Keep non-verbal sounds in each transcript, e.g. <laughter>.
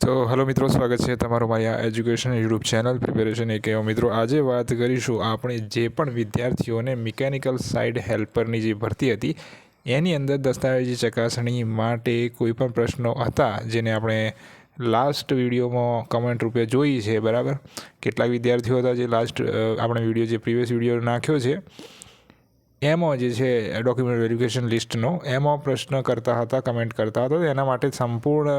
તો હલો મિત્રો, સ્વાગત છે તમારું મારી આ એજ્યુકેશન યુટ્યુબ ચેનલ પ્રિપેરેશન એક એવો મિત્રો આજે વાત કરીશું આપણે જે પણ વિદ્યાર્થીઓને મિકેનિકલ સાઇડ હેલ્પરની જે ભરતી હતી, એની અંદર દસ્તાવેજી ચકાસણી માટે કોઈ પણ પ્રશ્નો હતા જેને આપણે લાસ્ટ વિડીયોમાં કમેન્ટ રૂપે જોઈ છે, બરાબર? કેટલાક વિદ્યાર્થીઓ હતા જે લાસ્ટ આપણે વીડિયો જે પ્રીવિયસ વીડિયો નાખ્યો છે, એમાં જે છે ડોક્યુમેન્ટ વેરિફિકેશન લિસ્ટનો એમાં પ્રશ્ન કરતા હતા કમેન્ટ કરતા હતા એના માટે સંપૂર્ણ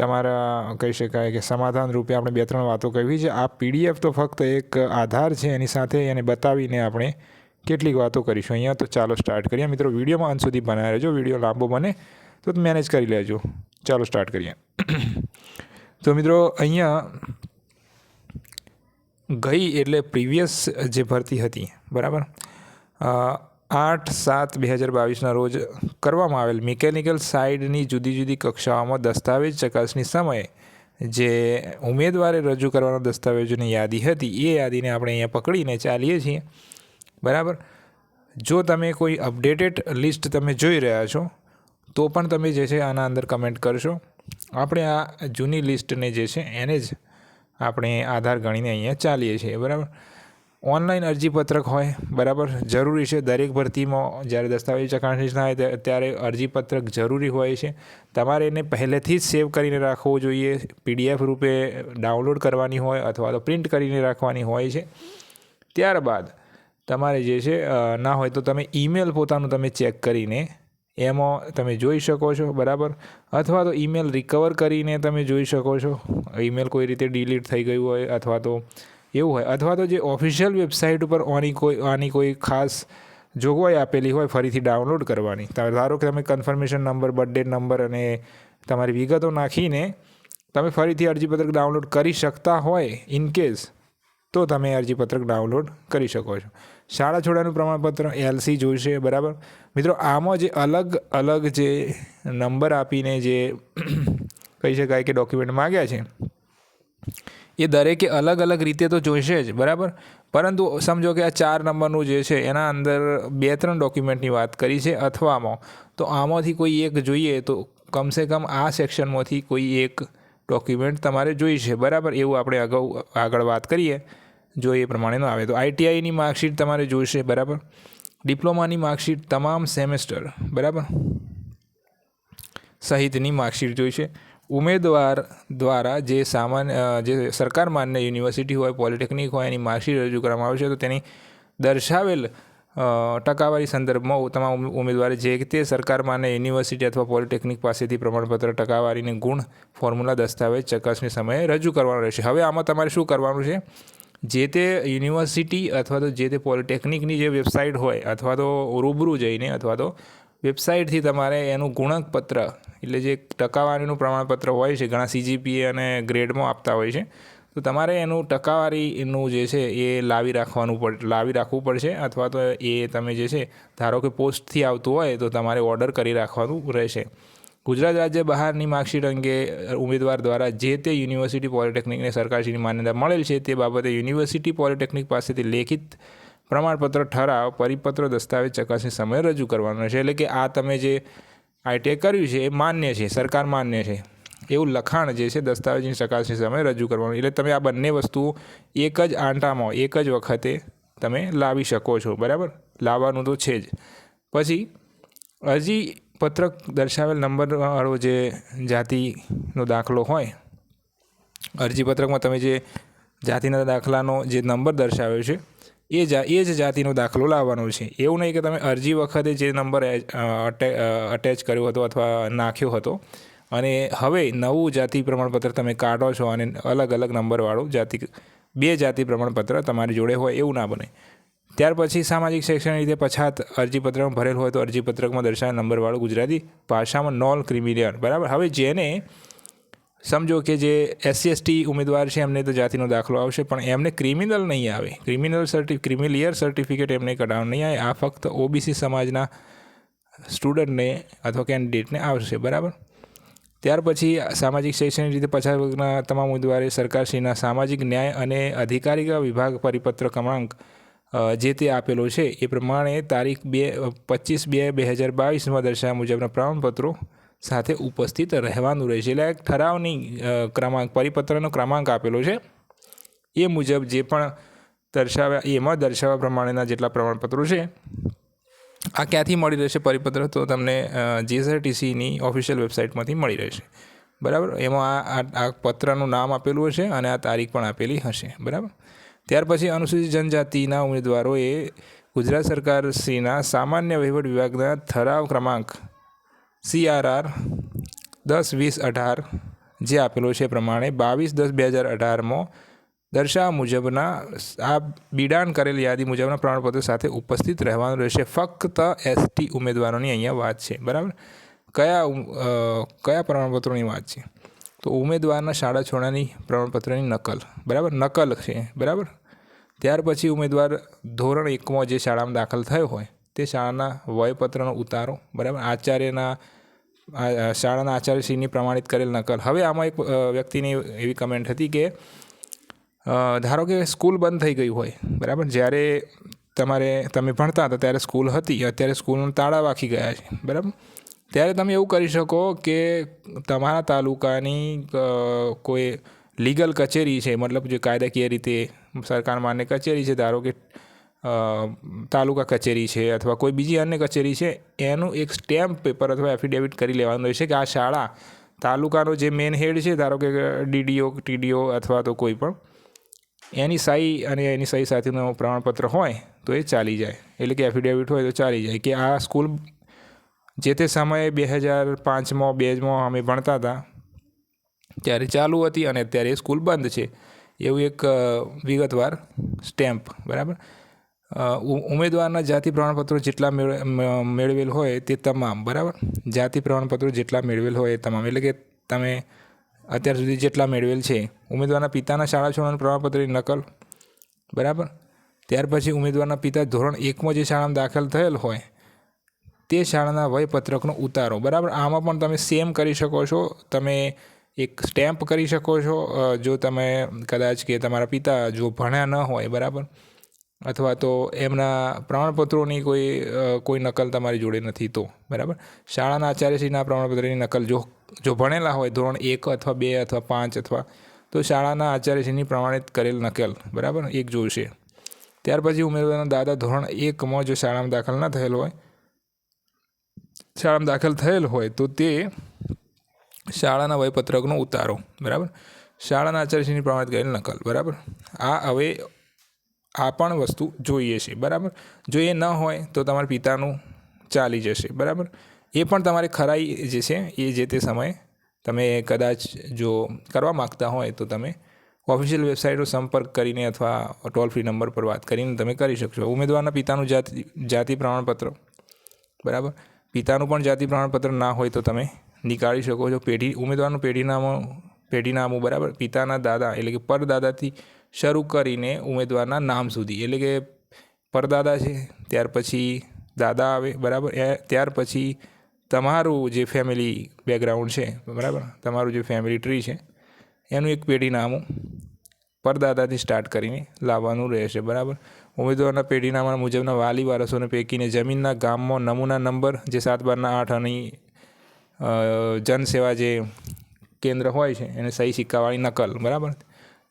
તમારા કહી શકાય કે સમાધાન રૂપે આપણે બે ત્રણ વાતો કહેવી છે. આ પીડીએફ તો ફક્ત એક આધાર છે એની સાથે એને બતાવીને આપણે કેટલીક વાતો કરીશું. અહીંયા તો ચાલો સ્ટાર્ટ કરીએ. મિત્રો, વિડીયોમાં અંત સુધી બનાવી રહેજો. વીડિયો લાંબો બને તો મેનેજ કરી લેજો. ચાલો સ્ટાર્ટ કરીએ. <clears throat> તો મિત્રો, અહીંયા ગઈ એટલે પ્રીવિયસ જે ભરતી હતી, બરાબર? આઠ સાત બે હજાર બાવીસના રોજ કરવામાં આવેલ મિકેનિકલ સાઇડની જુદી જુદી કક્ષાઓમાં દસ્તાવેજ ચકાસણી સમયે જે ઉમેદવારે રજૂ કરવાના દસ્તાવેજોની યાદી હતી, એ યાદીને આપણે અહીંયા પકડીને ચાલીએ છીએ. બરાબર? જો તમે કોઈ અપડેટેડ લિસ્ટ તમે જોઈ રહ્યા છો, તો પણ તમે જે છે આના અંદર કમેન્ટ કરશો. આપણે આ જૂની લિસ્ટને જે છે એને જ આપણે આધાર ગણીને અહીંયા ચાલીએ છીએ. બરાબર? ઓનલાઈન અરજીપત્રક હોય, બરાબર? જરૂરી છે દરેક ભરતીમાં, જ્યારે દસ્તાવેજ ચકાસણી થાય ત્યારે અરજીપત્રક જરૂરી હોય છે. તમારે એને પહેલેથી જ સેવ કરીને રાખવું જોઈએ. પીડીએફ રૂપે ડાઉનલોડ કરવાની હોય અથવા તો પ્રિન્ટ કરીને રાખવાની હોય છે. ત્યારબાદ તમારે જે છે ના હોય તો તમે ઈમેલ પોતાનું તમે ચેક કરીને એમાં તમે જોઈ શકો છો, બરાબર? અથવા તો ઈમેલ રિકવર કરીને તમે જોઈ શકો છો. ઈમેલ કોઈ રીતે ડિલીટ થઈ ગયું હોય અથવા તો એવું હોય. અથવા તો જે ઓફિશિયલ વેબસાઇટ ઉપર આની કોઈ આની કોઈ ખાસ જોગવાઈ આપેલી હોય, ફરીથી ડાઉનલોડ કરવાની. ધારો કે તમે કન્ફર્મેશન નંબર બર્થડે નંબર અને તમારી વિગતો નાખીને તમે ફરીથી અરજીપત્રક ડાઉનલોડ કરી શકતા હોય ઇન કેસ તો તમે અરજીપત્રક ડાઉનલોડ કરી શકો છો. શાળા છોડાનું પ્રમાણપત્ર એલસી જોઈશે, બરાબર? મિત્રો, આમાં જે અલગ અલગ જે નંબર આપીને જે કહી શકાય કે ડોક્યુમેન્ટ માગ્યા છે એ દરેકે અલગ અલગ રીતે તો જોઈશે જ, બરાબર? પરંતુ સમજો કે આ ચાર નંબરનું જે છે, એના અંદર બે ત્રણ ડોક્યુમેન્ટની વાત કરી છે, અથવામાં. તો આમાંથી કોઈ એક જોઈએ તો કમસે કમ આ સેક્શનમાંથી કોઈ એક ડોક્યુમેન્ટ તમારે જોઈશે, બરાબર? એવું આપણે અગાઉ, આગળ વાત કરીએ, જો એ પ્રમાણેનો આવે તો. આઈટીઆઈની માર્કશીટ તમારે જોઈશે, બરાબર? ડિપ્લોમાની માર્કશીટ તમામ સેમેસ્ટર, બરાબર? સહિતની માર્કશીટ જોઈશે. ઉમેદવાર દ્વારા જે સામાન્ય જે સરકાર માન્ય યુનિવર્સિટી હોય, પોલિટેકનિક હોય, એની માર્કશીટ રજૂ કરવામાં આવે છે, તો તેની દર્શાવેલ ટકાવારી સંદર્ભમાં તમામ ઉમેદવારે જે તે સરકાર માન્ય યુનિવર્સિટી અથવા પોલિટેકનિક પાસેથી પ્રમાણપત્ર ટકાવારીની ગુણ ફોર્મ્યુલા દસ્તાવેજ ચકાસણી સમયે રજૂ કરવાનું રહેશે. હવે આમાં તમારે શું કરવાનું છે? જે તે યુનિવર્સિટી અથવા તો જે તે પોલિટેકનિકની જે વેબસાઇટ હોય અથવા તો રૂબરૂ જઈને અથવા તો વેબસાઇટથી તમારે એનું ગુણકપત્ર, એટલે જે ટકાવારીનું પ્રમાણપત્ર હોય છે, ઘણા સીજીપીએ અને ગ્રેડમાં આપતા હોય છે, તો તમારે એનું ટકાવારીનું જે છે એ લાવી રાખવાનું પડ, લાવી રાખવું પડશે, અથવા તો એ તમે જે છે, ધારો કે પોસ્ટથી આવતું હોય, તો તમારે ઓર્ડર કરી રાખવાનું રહેશે. ગુજરાત રાજ્ય બહારની માર્કશીટ અંગે ઉમેદવાર દ્વારા જે તે યુનિવર્સિટી પોલિટેકનિકને સરકારશ્રીની માન્યતા મળેલ છે, તે બાબતે યુનિવર્સિટી પોલિટેકનિક પાસેથી લેખિત પ્રમાણપત્ર ઠરાવ, પરિપત્ર, દસ્તાવેજ ચકાસણી સમયે રજૂ કરવાનો છે. એટલે કે આ તમે જે આઈટીઆઈ કર્યું છે, એ માન્ય છે, સરકાર માન્ય છે. એવું લખાણ જે છે, દસ્તાવેજની ચકાસણી સમયે રજૂ કરવાનું. એટલે તમે આ બંને વસ્તુ એક જ આંટામાં, એક જ વખતે તમે લાવી શકો છો. બરાબર? લાવવાનું તો છે જ. પછી, અરજી પત્રક દર્શાવેલ નંબરવાળો જે જાતિનો દાખલો હોય અરજીપત્રકમાં તમે જે જાતિના દાખલાનો જે નંબર દર્શાવ્યો છે એ જા, એ જ જાતિનો દાખલો લાવવાનો છે. એવું નહીં કે તમે અરજી વખતે જે નંબર અટેચ કર્યો હતો અથવા નાખ્યો હતો. અને હવે નવું જાતિ પ્રમાણપત્ર તમે કાઢો છો અને અલગ અલગ નંબરવાળું જાતિ, બે જાતિ પ્રમાણપત્ર તમારી જોડે હોય એવું ના બને. ત્યાર પછી સામાજિક શૈક્ષણિક રીતે પછાત અરજીપત્રમાં ભરેલ હોય તો અરજીપત્રકમાં દર્શાવેલ નંબરવાળું ગુજરાતી ભાષામાં નોન ક્રિમિલિયર બરાબર? હવે જેને સમજો કે જે એસસી એસટી ઉમેદવાર છે, એમને તો જાતિનો દાખલો આવશે, પણ એમને ક્રિમિનલ નહીં આવે. ક્રિમિનલ સર્ટિ ક્રિમિલિયર સર્ટિફિકેટ એમને કઢાવવાનું નહીં આવે. આ ફક્ત ઓબીસી સમાજના સ્ટુડન્ટને અથવા કેન્ડિડેટને આવશે, બરાબર? ત્યાર પછી સામાજિક શૈક્ષણિક રીતે પછાત વર્ગના તમામ ઉમેદવારે સરકારશ્રીના સામાજિક ન્યાય અને અધિકારિકા વિભાગ પરિપત્ર ક્રમાંક જે તે આપેલો છે, એ પ્રમાણે તારીખ બે પચીસ બે બે હજાર બાવીસમાં દર્શાવ્યા મુજબના પ્રમાણપત્રો સાથે ઉપસ્થિત રહેવાનું રહેશે. એટલે એક ઠરાવની ક્રમાંક, પરિપત્રનો ક્રમાંક આપેલો છે. એ મુજબ જે પણ દર્શાવ્યા એમાં દર્શાવ્યા પ્રમાણેના જેટલા પ્રમાણપત્રો છે. આ ક્યાંથી મળી રહેશે પરિપત્ર? તો તમને જીએસઆરટીસીની ઓફિશિયલ વેબસાઇટમાંથી મળી રહેશે. બરાબર? એમાં આ, આ- પત્રનું નામ આપેલું હશે અને આ તારીખ પણ આપેલી હશે. બરાબર? ત્યાર પછી અનુસૂચિત જનજાતિના ઉમેદવારોએ ગુજરાત સરકાર શ્રીના સામાન્ય વહીવટ વિભાગના ઠરાવ ક્રમાંક સીઆરઆર દસ વીસ અઢાર જે આપેલો છે પ્રમાણે બાવીસ દસ બે હજાર અઢારમાં દર્શાવ્યા મુજબના આ બિડાણ કરેલ યાદી મુજબના પ્રમાણપત્રો સાથે ઉપસ્થિત રહેવાનું રહેશે. ફક્ત એસટી ઉમેદવારોની અહીંયા વાત છે. બરાબર? કયા કયા પ્રમાણપત્રોની વાત છે? તો ઉમેદવારના શાળા છોડાની પ્રમાણપત્રની નકલ. બરાબર? નકલ છે. બરાબર? ત્યાર પછી ઉમેદવાર ધોરણ એકમાં જે શાળામાં દાખલ થયો હોય તે શાળાના વયપત્રનો ઉતારો, બરાબર? આચાર્યના શાળાના આચાર્યશ્રીની પ્રમાણિત કરેલ નકલ. હવે આમાં એક વ્યક્તિની એવી કમેન્ટ હતી કે ધારો કે સ્કૂલ બંધ થઈ ગઈ હોય, બરાબર? જ્યારે તમારે, તમે ભણતા હતા, ત્યારે સ્કૂલ હતી, અત્યારે સ્કૂલનું તાળા વાખી ગયા છે, બરાબર? ત્યારે તમે એવું કરી શકો કે તમારા તાલુકાની કોઈ લીગલ કચેરી છે, મતલબ જે કાયદાકીય રીતે સરકાર માન્ય કચેરી છે, ધારો કે તાલુકા કચેરી છે અથવા કોઈ બીજી અન્ય કચેરી છે, એનું એક સ્ટેમ્પ પેપર અથવા એફિડેવિટ કરી લેવાનું છે કે આ શાળા તાલુકાનો જે મેન હેડ છે, ધારો કે ડીડીઓ, ટીડીઓ અથવા તો કોઈ પણ, એની સહી અને એની સહી સાથેનું પ્રમાણપત્ર હોય તો એ ચાલી જાય. એટલે કે એફિડેવિટ હોય તો ચાલી જાય કે આ સ્કૂલ જે તે સમયે બે હજાર પાંચમાં, બેમાં અમે ભણતા હતા, ત્યારે ચાલુ હતી અને અત્યારે એ સ્કૂલ બંધ છે. એવું એક વિગતવાર સ્ટેમ્પ, બરાબર? ઉમેદવારના જાતિ પ્રમાણપત્રો જેટલા મેળવેલ હોય તે તમામ, બરાબર? જાતિ પ્રમાણપત્રો જેટલા મેળવેલ હોય એ તમામ. એટલે કે તમે અત્યાર સુધી જેટલા મેળવેલ છે, ઉમેદવારના પિતાના શાળા છોડવાનું પ્રમાણપત્રની નકલ, બરાબર? ત્યાર પછી ઉમેદવારના પિતા ધોરણ એકમાં જે શાળામાં દાખલ થયેલ હોય, તે શાળાના વયપત્રકનો ઉતારો, બરાબર? આમાં પણ તમે સેમ કરી શકો છો. તમે એક સ્ટેમ્પ કરી શકો છો જો તમે કદાચ કે તમારા પિતા જો ભણ્યા ન હોય, બરાબર? અથવા તો એમના પ્રમાણપત્રોની કોઈ કોઈ નકલ તમારી જોડે નથી તો, બરાબર? શાળાના આચાર્યશ્રીના પ્રમાણપત્રની નકલ જો જો ભણેલા હોય, ધોરણ એક અથવા બે અથવા પાંચ અથવા, તો શાળાના આચાર્યશ્રીની પ્રમાણિત કરેલ નકલ, બરાબર? એક જોઈશે ત્યાર પછી ઉમેદવારના દાદા ધોરણ એકમાં જો શાળામાં દાખલ ન થયેલ હોય, શાળામાં દાખલ થયેલ હોય, તો તે શાળાના વયપત્રકનો ઉતારો, બરાબર? શાળાના આચાર્યશ્રીની પ્રમાણિત કરેલ નકલ, બરાબર? આ હવે આ પણ વસ્તુ જોઈએ છે, બરાબર? જો એ ન હોય તો તમારા પિતાનું ચાલી જશે, બરાબર? એ પણ તમારે ખરાઈ જે છે, એ જે તે સમયે તમે કદાચ જો કરવા માગતા હોય તો તમે ઓફિશિયલ વેબસાઇટનો સંપર્ક કરીને અથવા ટોલ ફ્રી નંબર પર વાત કરીને તમે કરી શકશો. ઉમેદવારના પિતાનું જાતિ જાતિ પ્રમાણપત્ર, બરાબર? પિતાનું પણ જાતિ પ્રમાણપત્ર ના હોય તો તમે નીકાળી શકો છો. પેઢી, ઉમેદવારનું પેઢીનામું પેઢીનામું, બરાબર? પિતાના દાદા એટલે કે પરદાદાથી શરૂ કરીને ઉમેદવારના નામ સુધી. એટલે કે પરદાદા છે, ત્યાર પછી દાદા આવે, બરાબર? ત્યાર પછી તમારું જે ફેમિલી બેકગ્રાઉન્ડ છે, બરાબર? તમારું જે ફેમિલી ટ્રી છે, એનું એક પેઢીનામું પરદાદાથી સ્ટાર્ટ કરીને લાવવાનું રહેશે, બરાબર? ઉમેદવારના પેઢીનામા મુજબના વાલી વારસોને પૈકીને જમીનના ગામમાં નમૂના નંબર જે સાત બારના આઠ અને જનસેવા જે કેન્દ્ર હોય છે, એને સહી સિક્કાવાળી નકલ, બરાબર?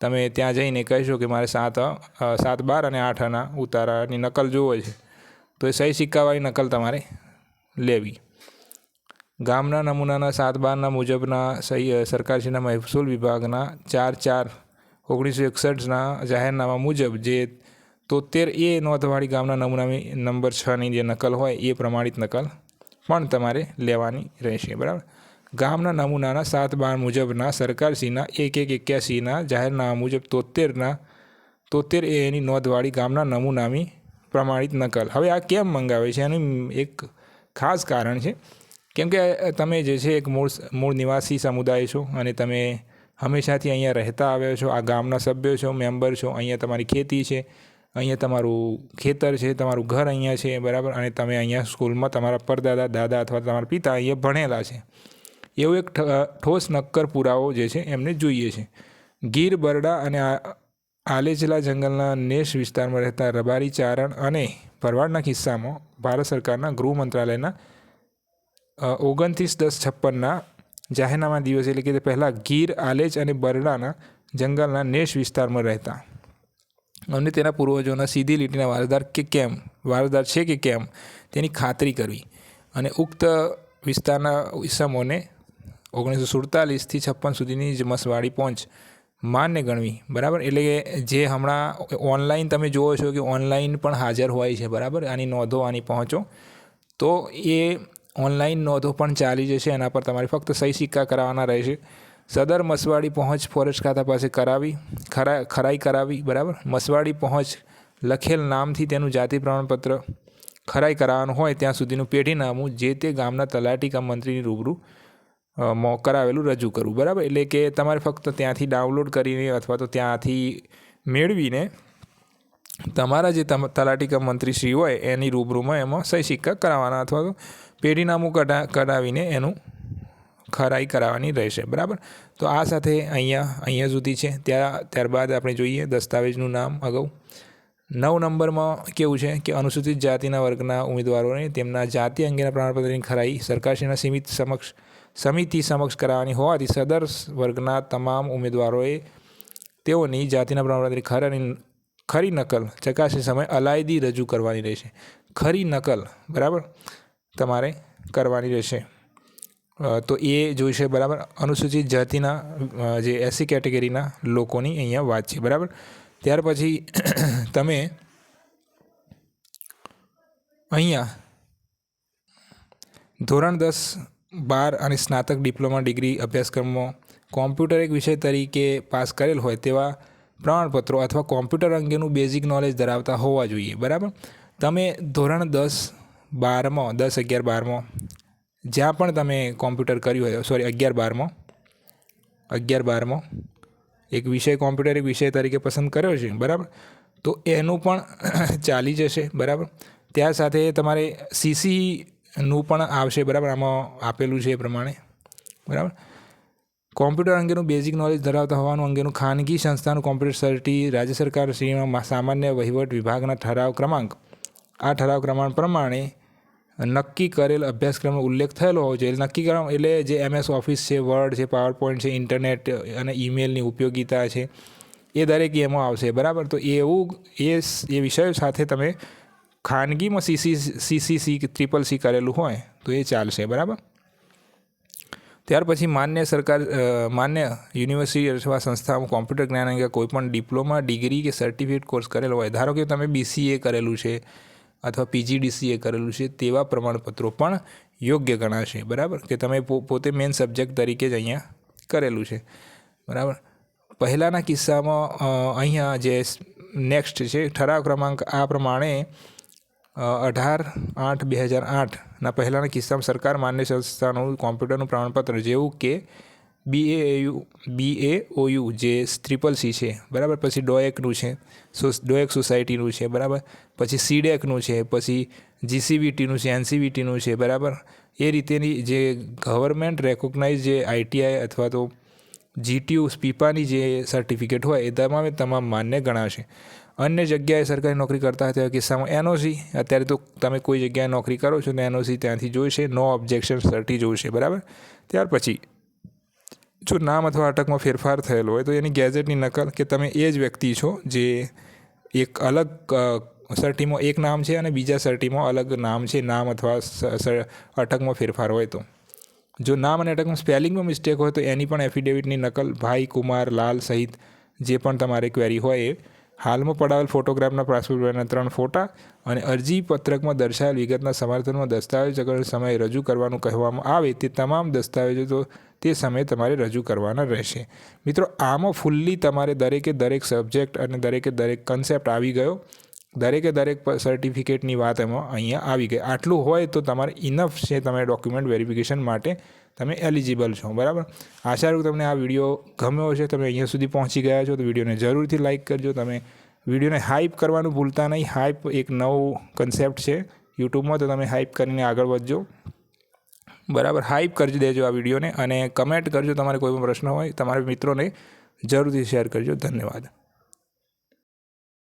તમે ત્યાં જઈને કહેશો કે મારે સાત સાત બાર અને આઠ આના ઉતારાની નકલ જોવો છે. તો એ સહી સિક્કાવાળી નકલ તમારે લેવી. ગામના નમૂનાના સાત બારના મુજબના સહી સરકારશ્રીના મહેસૂલ વિભાગના ચાર ચાર ઓગણીસો એકસઠના જાહેરનામા મુજબ જે તોતેર એ નોંધવાળી ગામના નમૂનાની નંબર છની જે નકલ હોય એ પ્રમાણિત નકલ પણ તમારે લેવાની રહેશે. બરાબર? ગામના નમૂનાના સાત બાર મુજબના, સરકારશ્રીના એક એક એક્યાસીના, જાહેરનામા મુજબ તોતેરના, તોતેર એ એની નોંધવાળી ગામના નમૂનાની પ્રમાણિત નકલ. હવે આ કેમ મંગાવે છે? એનું એક ખાસ કારણ છે. કેમ કે તમે જે છે એક મૂળ મૂળ નિવાસી સમુદાય છો અને તમે હંમેશાથી અહીંયા રહેતા આવ્યા છો, આ ગામના સભ્યો છો, મેમ્બર છો, અહીંયા તમારી ખેતી છે, અહીંયા તમારું ખેતર છે, તમારું ઘર અહીંયા છે, બરાબર? અને તમે અહીંયા સ્કૂલમાં તમારા પરદાદા, દાદા અથવા તમારા પિતા અહીંયા ભણેલા છે. એવો એક ઠોસ નક્કર પુરાવો જે છે એમને જોઈએ છે. ગીર, બરડા અને આલેચલા જંગલના નેશ વિસ્તારમાં રહેતા રબારી ચારણ અને ભરવાડના કિસ્સામાં ભારત સરકારના ગૃહ મંત્રાલયના ઓગણત્રીસ દસ છપ્પનના જાહેરનામા દિવસ એટલે કે પહેલાં ગીર, આલેચ અને બરડાના જંગલના નેશ વિસ્તારમાં રહેતા. અને તેના પૂર્વજોના સીધી લીટીના વારસદાર કે કેમ વારસદાર છે કે કેમ તેની ખાતરી કરવી. અને ઉક્ત વિસ્તારના ઇસમોને ઓગણીસો સુડતાલીસથી છપ્પન સુધીની જ મસવાડી પહોંચ માનને ગણવી, બરાબર? એટલે કે જે હમણાં ઓનલાઈન તમે જુઓ છો કે ઓનલાઈન પણ હાજર હોય છે, બરાબર? આની નોંધો, આની પહોંચો. તો એ ઓનલાઈન નોંધો પણ ચાલી જશે, એના પર તમારે ફક્ત સહી સિક્કા કરાવવાના રહેશે. સદર મસવાડી પહોંચ ફોરેસ્ટ ખાતા પાસે કરાવી, ખરા, ખરાઈ કરાવી, બરાબર? મસવાડી પહોંચ લખેલ નામથી તેનું જાતિ પ્રમાણપત્ર ખરાઈ કરાવવાનું હોય ત્યાં સુધીનું પેઢીનામું જે તે ગામના તલાટી કમ મંત્રીની રૂબરૂ મો, કરાવેલું રજૂ કરવું. બરાબર? એટલે કે તમારે ફક્ત ત્યાંથી ડાઉનલોડ કરીને અથવા તો ત્યાંથી મેળવીને તમારા જે તમ, તલાટી કમ મંત્રીશ્રી હોય, એની રૂબરૂમાં એમાં સહી સિક્કા કરાવવાના અથવા તો પેઢીનામું કઢા, કઢાવીને એનું ખરાઈ કરાવવાની રહેશે. બરાબર? તો આ સાથે અહીંયા અહીંયા સુધી છે. ત્યાં, ત્યારબાદ આપણે જોઈએ દસ્તાવેજનું નામ, અગાઉ. નવ નંબરમાં કેવું છે કે અનુસૂચિત જાતિના વર્ગના ઉમેદવારોને તેમના જાતિ અંગેના પ્રમાણપત્રની ખરાઈ સરકારશ્રીના સીમિત સમક્ષ સમિતિ સમક્ષ કરાવવાની હોવાથી સદર વર્ગના તમામ ઉમેદવારોએ તેઓની જાતિના પ્રમાણપત્રની ખરાની ખરી નકલ ચકાસણી સમયે અલાયદી રજૂ કરવાની રહેશે. ખરી નકલ, બરાબર? તમારે કરવાની રહેશે. તો એ જોઈશે, બરાબર? અનુસૂચિત જાતિના જે એસી કેટેગરીના લોકોની અહીંયા વાત છે, બરાબર? ત્યાર પછી <clears throat> તમે અહીંયા ધોરણ દસ બાર અને સ્નાતક ડિપ્લોમા ડિગ્રી અભ્યાસક્રમમાં કોમ્પ્યુટર એક વિષય તરીકે પાસ કરેલ હોય તેવા પ્રમાણપત્રો અથવા કોમ્પ્યુટર અંગેનું બેઝિક નોલેજ ધરાવતા હોવા જોઈએ, બરાબર? તમે ધોરણ દસ બારમાં, દસ અગિયાર બારમાં જ્યાં પણ તમે કોમ્પ્યુટર કર્યું હોય સોરી અગિયાર બારમાં અગિયાર બારમાં, એક વિષય કોમ્પ્યુટર એક વિષય તરીકે પસંદ કર્યો છે, બરાબર? તો એનું પણ ચાલી જશે, બરાબર? ત્યાર સાથે તમારે સીસીનું પણ આવશે, બરાબર? આમાં આપેલું છે એ પ્રમાણે. બરાબર? કોમ્પ્યુટર અંગેનું બેઝિક નોલેજ ધરાવતા હોવાનું અંગેનું ખાનગી સંસ્થાનું કોમ્પ્યુટર સર્ટી રાજ્ય સરકાર શ્રીમાં સામાન્ય વહીવટ વિભાગના ઠરાવ ક્રમાંક. આ ઠરાવ ક્રમાંક પ્રમાણે નક્કી કરેલ અભ્યાસક્રમનો ઉલ્લેખ થયેલો હોવો જોઈએ. નક્કી કરવા એટલે જે એમએસ ઓફિસ છે વર્ડ છે પાવર પોઈન્ટ છે ઇન્ટરનેટ અને ઈમેલની ઉપયોગિતા છે, એ દરેક એમાં આવશે. બરાબર? તો એવું એ એ વિષયો સાથે તમે ખાનગીમાં C C C C C triple C કરેલું હોય તો એ ચાલશે, બરાબર? ત્યાર પછી માન્ય સરકાર માન્ય યુનિવર્સિટી અથવા સંસ્થામાં કોમ્પ્યુટર જ્ઞાન અંગે કોઈપણ ડિપ્લોમા ડિગ્રી કે સર્ટિફિકેટ કોર્સ કરેલો હોય, ધારો કે તમે બીસીએ કરેલું છે અથવા પીજીડીસીએ કરેલું છે, તેવા પ્રમાણપત્રો પણ યોગ્ય ગણાશે, બરાબર? કે તમે પોતે મેઇન સબ્જેક્ટ તરીકે જ અહીંયા કરેલું છે, બરાબર? પહેલાંના કિસ્સામાં અહીંયા જે નેક્સ્ટ છે, ઠરાવ ક્રમાંક આ પ્રમાણે અઢાર આઠ બે હજાર આઠના પહેલાંના કિસ્સામાં સરકાર માન્ય સંસ્થાનું કોમ્પ્યુટરનું પ્રમાણપત્ર જેવું કે બી એ યુ બી એ ઓયુ જે ટ્રિપલ સી છે, બરાબર? પછી ડોએકનું છે ડોએક સોસાયટીનું છે, બરાબર? પછી સીડેકનું છે, પછી જીસીવીટીનું છે એનસીવીટીનું છે, બરાબર? એ રીતેની જે ગવર્મેન્ટ રેકોગ્નાઇઝ જે આઈટીઆઈ અથવા તો જીટીયુ સ્પીપાની જે સર્ટિફિકેટ હોય, એ તમામે તમામ માન્ય ગણાશે. અન્ય જગ્યાએ સરકારી નોકરી કરતા હતા તેવા કિસ્સામાં એનઓસી, અત્યારે તો તમે કોઈ જગ્યાએ નોકરી કરો છો તો એનઓસી ત્યાંથી જોઈશે, નો ઓબ્જેક્શન સર્ટી જોઈશે, બરાબર? ત્યાર પછી, જો નામ અથવા અટકમાં ફેરફાર થયેલો હોય તો એની ગેજેટની નકલ કે તમે એ જ વ્યક્તિ છો જે એક અલગ સર્ટીમાં એક નામ છે અને બીજા સર્ટીમાં અલગ નામ છે, નામ અથવા અટકમાં ફેરફાર હોય તો. જો નામ અને અટકમાં સ્પેલિંગમાં મિસ્ટેક હોય તો એની પણ એફિડેવિટની નકલ ભાઈ કુમાર લાલ સહિત જે પણ તમારે ક્વેરી હોય એ હાલમાં પડાવેલ ફોટોગ્રાફના પાસપોર્ટના ત્રણ ફોટા અને અરજી પત્રકમાં દર્શાવેલ વિગતના સમર્થનમાં દસ્તાવેજ અગર સમયે રજૂ કરવાનું કહેવામાં આવે તે તમામ દસ્તાવેજો તો તે સમયે તમારે રજૂ કરવાના રહેશે. મિત્રો, આમાં ફૂલ્લી તમારે દરેકે દરેક સબ્જેક્ટ અને દરેકે દરેક કન્સેપ્ટ આવી ગયો. દરેકે દરેક સર્ટિફિકેટની વાત એમાં અહીંયા આવી ગઈ. આટલું હોય તો તમારે ઇનફ છે તમારે ડોક્યુમેન્ટ વેરિફિકેશન માટે તમે એલિજિબલ છો, બરાબર? આશા રાખું તમને આ વીડિયો ગમ્યો હશે. તમે અહીંયા સુધી પહોંચી ગયા છો તો વિડીયોને જરૂરથી લાઇક કરજો. તમે વિડીયોને હાઇપ કરવાનું ભૂલતા નહીં. હાઇપ એક નવું કન્સેપ્ટ છે યુટ્યુબમાં, તો તમે હાઇપ કરીને આગળ વધજો. બરાબર? હાઇપ કરી દેજો આ વિડીયોને અને કમેન્ટ કરજો તમારે કોઈ પણ પ્રશ્ન હોય, તમારા મિત્રોને જરૂરથી શેર કરજો. ધન્યવાદ.